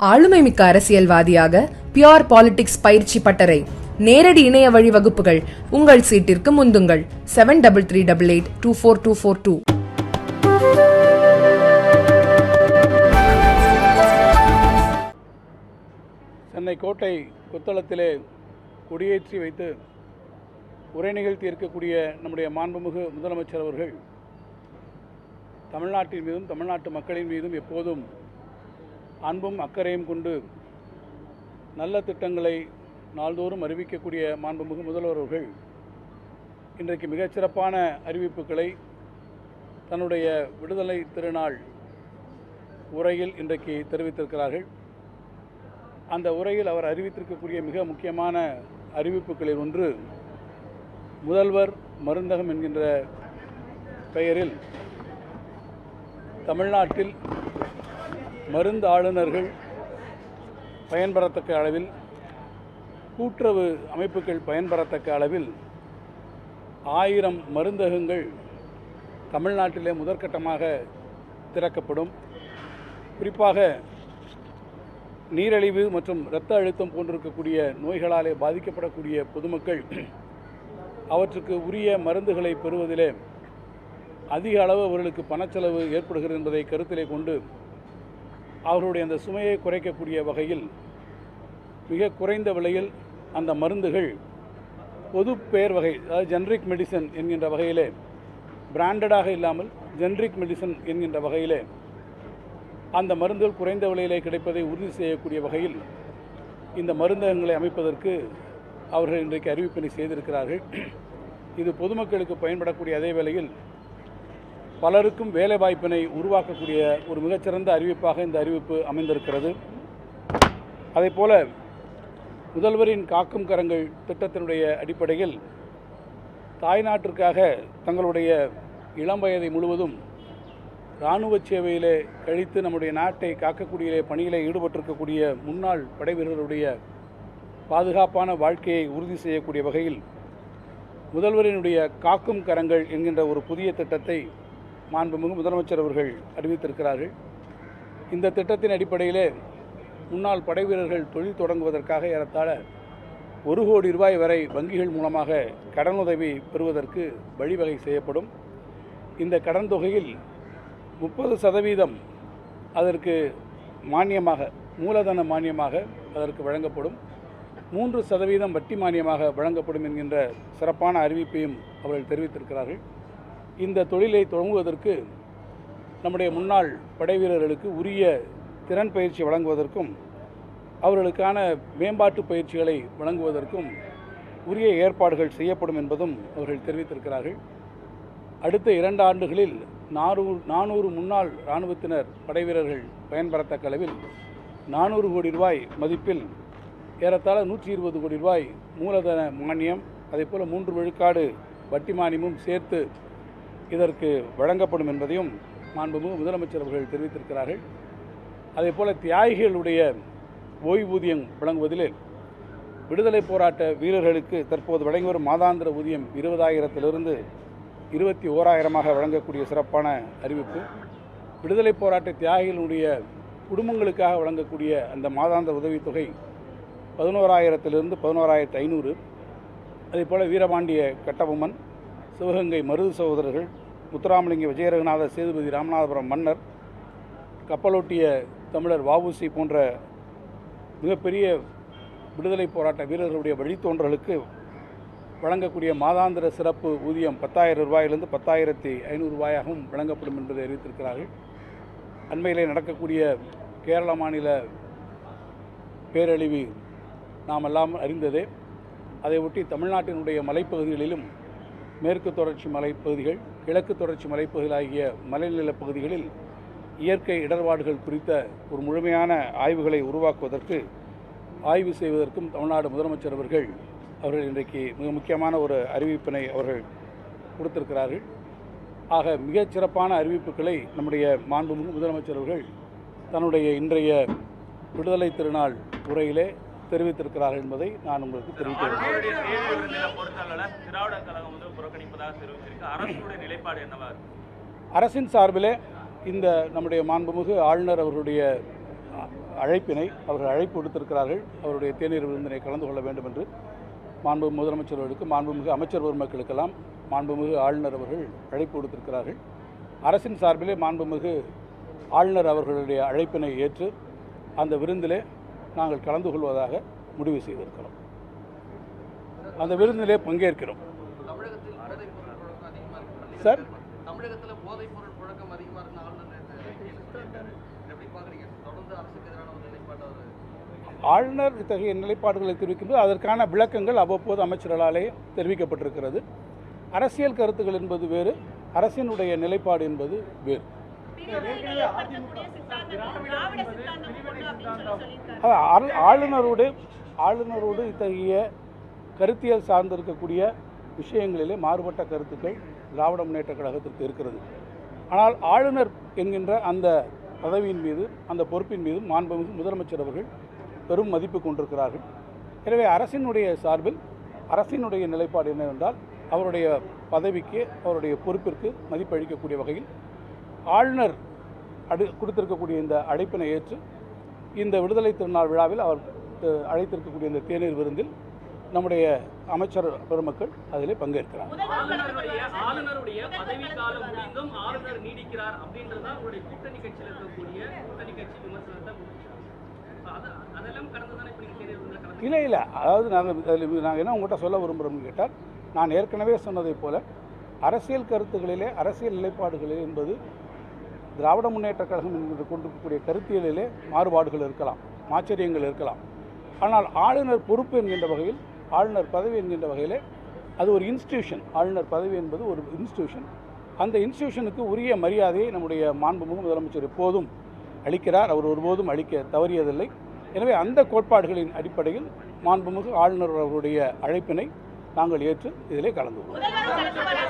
ஆளுமைமிக்க அரசியல்வாதியாக pure politics பயிற்சி பட்டறை. நேரடி இணைய வழி வகுப்புகள். உங்கள் சீட்டிற்கு முந்துங்கள். Seven double three double eight two four two four two Chennai கோட்டை கொத்தளத்திலே கொடியேற்றி வைத்து உரை நிகழ்த்தி இருக்கக்கூடிய நம்முடைய மாண்புமிகு முதலமைச்சர் அவர்கள் தமிழ்நாட்டின் மீதும் தமிழ்நாட்டு மக்களின் மீதும் எப்போதும் அன்பும் அக்கறையும் கொண்டு நல்ல திட்டங்களை நாள்தோறும் அறிவிக்கக்கூடிய மாண்புமிகு முதல்வர் அவர்கள் இன்றைக்கு மிகச்சிறப்பான அறிவிப்புகளை தன்னுடைய விடுதலை திருநாள் உரையில் இன்றைக்கு தெரிவித்திருக்கிறார்கள். அந்த உரையில் அவர் அறிவித்திருக்கக்கூடிய மிக முக்கியமான அறிவிப்புகளில் ஒன்று முதல்வர் மருந்தகம் என்கின்ற பெயரில் தமிழ்நாட்டில் மருந்து ஆளுநர்கள் பயன்பெறத்தக்க அளவில் கூட்டுறவு அமைப்புகள் பயன்பெறத்தக்க அளவில் ஆயிரம் மருந்தகங்கள் தமிழ்நாட்டிலே முதற்கட்டமாக திறக்கப்படும். குறிப்பாக நீரழிவு மற்றும் இரத்த அழுத்தம் போன்றிருக்கக்கூடிய நோய்களாலே பாதிக்கப்படக்கூடிய பொதுமக்கள் அவற்றுக்கு உரிய மருந்துகளை பெறுவதிலே அதிக அளவு அவர்களுக்கு பணச்செலவு ஏற்படுகிறது என்பதை கருத்திலே கொண்டு அவர்களுடைய அந்த சுமையை குறைக்கக்கூடிய வகையில் மிக குறைந்த விலையில் அந்த மருந்துகள் பொது பெயர் வகை அதாவது ஜென்ரிக் மெடிசன் என்கின்ற வகையிலே பிராண்டடாக இல்லாமல் ஜென்ரிக் மெடிசன் என்கின்ற வகையிலே அந்த மருந்துகள் குறைந்த விலையிலே கிடைப்பதை உறுதி செய்யக்கூடிய வகையில் இந்த மருந்தகங்களை அமைப்பதற்கு அவர்கள் இன்றைக்கு அறிவிப்பினை செய்திருக்கிறார்கள். இது பொதுமக்களுக்கு பயன்படக்கூடிய அதே வேளையில் பலருக்கும் வேலை வாய்ப்பினை உருவாக்கக்கூடிய ஒரு மிகச்சிறந்த அறிவிப்பாக இந்த அறிவிப்பு அமைந்திருக்கிறது. அதேபோல முதல்வரின் காக்கும் கரங்கள் திட்டத்தினுடைய அடிப்படையில் தாய்நாட்டிற்காக தங்களுடைய இளம் வயதை முழுவதும் இராணுவ சேவையிலே கழித்து நம்முடைய நாட்டை காக்கக்கூடிய பணியிலே ஈடுபட்டிருக்கக்கூடிய முன்னாள் படை வீரர்களுடைய பாதுகாப்பான வாழ்க்கையை உறுதி செய்யக்கூடிய வகையில் முதல்வரினுடைய காக்கும் கரங்கள் என்கின்ற ஒரு புதிய திட்டத்தை மாண்புமிகு முதலமைச்சர் அவர்கள் அறிவித்திருக்கிறார்கள். இந்த திட்டத்தின் அடிப்படையிலே முன்னாள் படை வீரர்கள் தொழில் தொடங்குவதற்காக ஏறத்தாழ ஒரு கோடி ரூபாய் வரை வங்கிகள் மூலமாக கடனுதவி பெறுவதற்கு வழிவகை செய்யப்படும். இந்த கடன் தொகையில் முப்பது சதவீதம் அதற்கு மானியமாக மூலதன மானியமாக அதற்கு வழங்கப்படும். மூன்று சதவீதம் வட்டி மானியமாக வழங்கப்படும் என்கின்ற சிறப்பான அறிவிப்பையும் அவர்கள் தெரிவித்திருக்கிறார்கள். இந்த தொழிலை தொடங்குவதற்கு நம்முடைய முன்னாள் படை வீரர்களுக்கு உரிய திறன் பயிற்சி வழங்குவதற்கும் அவர்களுக்கான மேம்பாட்டு பயிற்சிகளை வழங்குவதற்கும் உரிய ஏற்பாடுகள் செய்யப்படும் என்பதும் அவர்கள் தெரிவித்திருக்கிறார்கள். அடுத்த இரண்டு ஆண்டுகளில் நானூறு நானூறு முன்னாள் இராணுவத்தினர் படைவீரர்கள் பயன்பெறத்தக்க அளவில் நானூறு கோடி ரூபாய் மதிப்பில் ஏறத்தாழ நூற்றி இருபது கோடி ரூபாய் மூலதன மானியம் அதேபோல் மூன்று விழுக்காடு வட்டி மானியமும் சேர்த்து இதற்கு வழங்கப்படும் என்பதையும் மாண்புமிகு முதலமைச்சர் அவர்கள் தெரிவித்திருக்கிறார்கள். அதேபோல் தியாகிகளுடைய ஓய்வூதியம் வழங்குவதிலே விடுதலை போராட்ட வீரர்களுக்கு தற்போது வழங்கி வரும் மாதாந்திர ஊதியம் இருபதாயிரத்திலிருந்து இருபத்தி ஓராயிரமாக வழங்கக்கூடிய சிறப்பான அறிவிப்பு. விடுதலை போராட்ட தியாகிகளுடைய குடும்பங்களுக்காக வழங்கக்கூடிய அந்த மாதாந்திர உதவித்தொகை பதினோராயிரத்திலிருந்து பதினோராயிரத்து ஐநூறு. அதேபோல் வீரபாண்டிய கட்டபொம்மன் சிவகங்கை மருது சகோதரர்கள் முத்துராமலிங்க விஜயரகநாத சேதுபதி ராமநாதபுரம் மன்னர் கப்பலோட்டிய தமிழர் வாவுசி போன்ற மிகப்பெரிய விடுதலை போராட்ட வீரர்களுடைய வழித்தோன்றலுக்கு வழங்கக்கூடிய மாதாந்திர சிறப்பு ஊதியம் பத்தாயிரம் ரூபாயிலிருந்து பத்தாயிரத்தி ஐநூறு ரூபாயாகவும் வழங்கப்படும் என்பதை அறிவித்திருக்கிறார்கள். அண்மையிலே நடக்கக்கூடிய கேரள மாநில பேரழிவு நாம் எல்லாம் அறிந்ததே. அதை ஒட்டி தமிழ்நாட்டினுடைய மலைப்பகுதிகளிலும் மேற்கு தொடர்ச்சி மலைப்பகுதிகள் கிழக்கு தொடர்ச்சி மலைப்பகுதிகள் ஆகிய மலைநிலப் பகுதிகளில் இயற்கை இடர்பாடுகள் குறித்த ஒரு முழுமையான ஆய்வுகளை உருவாக்குவதற்கு ஆய்வு செய்வதற்கும் தமிழ்நாடு முதலமைச்சர் அவர்கள் அவர்கள் இன்றைக்கு மிக முக்கியமான ஒரு அறிவிப்பினை அவர்கள் கொடுத்திருக்கிறார்கள். ஆக மிகச் சிறப்பான அறிவிப்புகளை நம்முடைய மாண்புமிகு முதலமைச்சர் அவர்கள் தன்னுடைய இன்றைய விடுதலை திருநாள் உரையிலே தெரிவித்திருக்கிறார்கள் என்பதை நான் உங்களுக்கு தெரிவிக்கிறேன். அவருடைய அரசின் சார்பிலே இந்த நம்முடைய மாண்புமிகு ஆளுநர் அவர்களுடைய அழைப்பினை அவர்கள் அழைப்பு விடுத்திருக்கிறார்கள். அவருடைய தேநீர் விருந்தினை கலந்து கொள்ள வேண்டும் என்று மாண்பு முதலமைச்சர்களுக்கு மாண்புமிகு அமைச்சர் பெருமக்களுக்கெல்லாம் மாண்புமிகு ஆளுநர் அவர்கள் அழைப்பு விடுத்திருக்கிறார்கள். அரசின் சார்பிலே மாண்புமிகு ஆளுநர் அவர்களுடைய அழைப்பினை ஏற்று அந்த விருந்திலே நாங்கள் கலந்து கொள்வதாக முடிவு செய்திருக்கிறோம். அந்த விருந்திலே பங்கேற்கிறோம். சார்? ஆளுநர் இத்தகைய நிலைப்பாடுகளை தெரிவிக்கும்போது அதற்கான விளக்கங்கள் அவ்வப்போது அமைச்சர்களாலே தெரிவிக்கப்பட்டிருக்கிறது. அரசியல் கருத்துக்கள் என்பது வேறு அரசினுடைய நிலைப்பாடு என்பது வேறு. ஆளுநரோடு ஆளுநரோடு இத்தகைய கருத்தியல் சார்ந்திருக்கக்கூடிய விஷயங்களிலே மாறுபட்ட கருத்துக்கள் திராவிட முன்னேற்ற கழகத்திற்கு இருக்கிறது. ஆனால் ஆளுநர் என்கின்ற அந்த பதவியின் மீது அந்த பொறுப்பின் மீது மாண்புமிகு முதலமைச்சர் அவர்கள் பெரும் மதிப்பு கொண்டிருக்கிறார்கள். எனவே அரசினுடைய சார்பில் அரசினுடைய நிலைப்பாடு என்னவென்றால் அவருடைய பதவிக்கு அவருடைய பொறுப்பிற்கு மதிப்பளிக்கக்கூடிய வகையில் ஆளுநர் அடு கொடுத்திருக்கக்கூடிய இந்த அழைப்பினை ஏற்று இந்த விடுதலை திருநாள் விழாவில் அவர் அழைத்திருக்கக்கூடிய இந்த தேநீர் விருந்தில் நம்முடைய அமைச்சர் பெருமக்கள் அதிலே பங்கேற்கிறார். இல்லை இல்லை. அதாவது நாங்கள் நாங்கள் என்ன உங்கள்கிட்ட சொல்ல விரும்புகிறோம்னு கேட்டால் நான் ஏற்கனவே சொன்னதைப் போல அரசியல் கருத்துக்களிலே அரசியல் நிலைப்பாடுகளிலே என்பது திராவிட முன்னேற்ற கழகம் என்று கொண்டிருக்கக்கூடிய கருத்தியலிலே மாறுபாடுகள் இருக்கலாம் ஆச்சரியங்கள் இருக்கலாம். ஆனால் ஆளுநர் பொறுப்பு என்கின்ற வகையில் ஆளுநர் பதவி என்கின்ற வகையிலே அது ஒரு இன்ஸ்டிடியூஷன் ஆளுநர் பதவி என்பது ஒரு இன்ஸ்டிடியூஷன் அந்த இன்ஸ்டிடியூஷனுக்கு உரிய மரியாதையை நம்முடைய மாண்புமிகு முதலமைச்சர் எப்போதும் அளிக்கிறார். அவர் ஒருபோதும் அளிக்க தவறியதில்லை. எனவே அந்த கோட்பாடுகளின் அடிப்படையில் மாண்புமிகு ஆளுநர் அவருடைய அழைப்பினை நாங்கள் ஏற்று இதிலே கலந்து கொள்வோம்.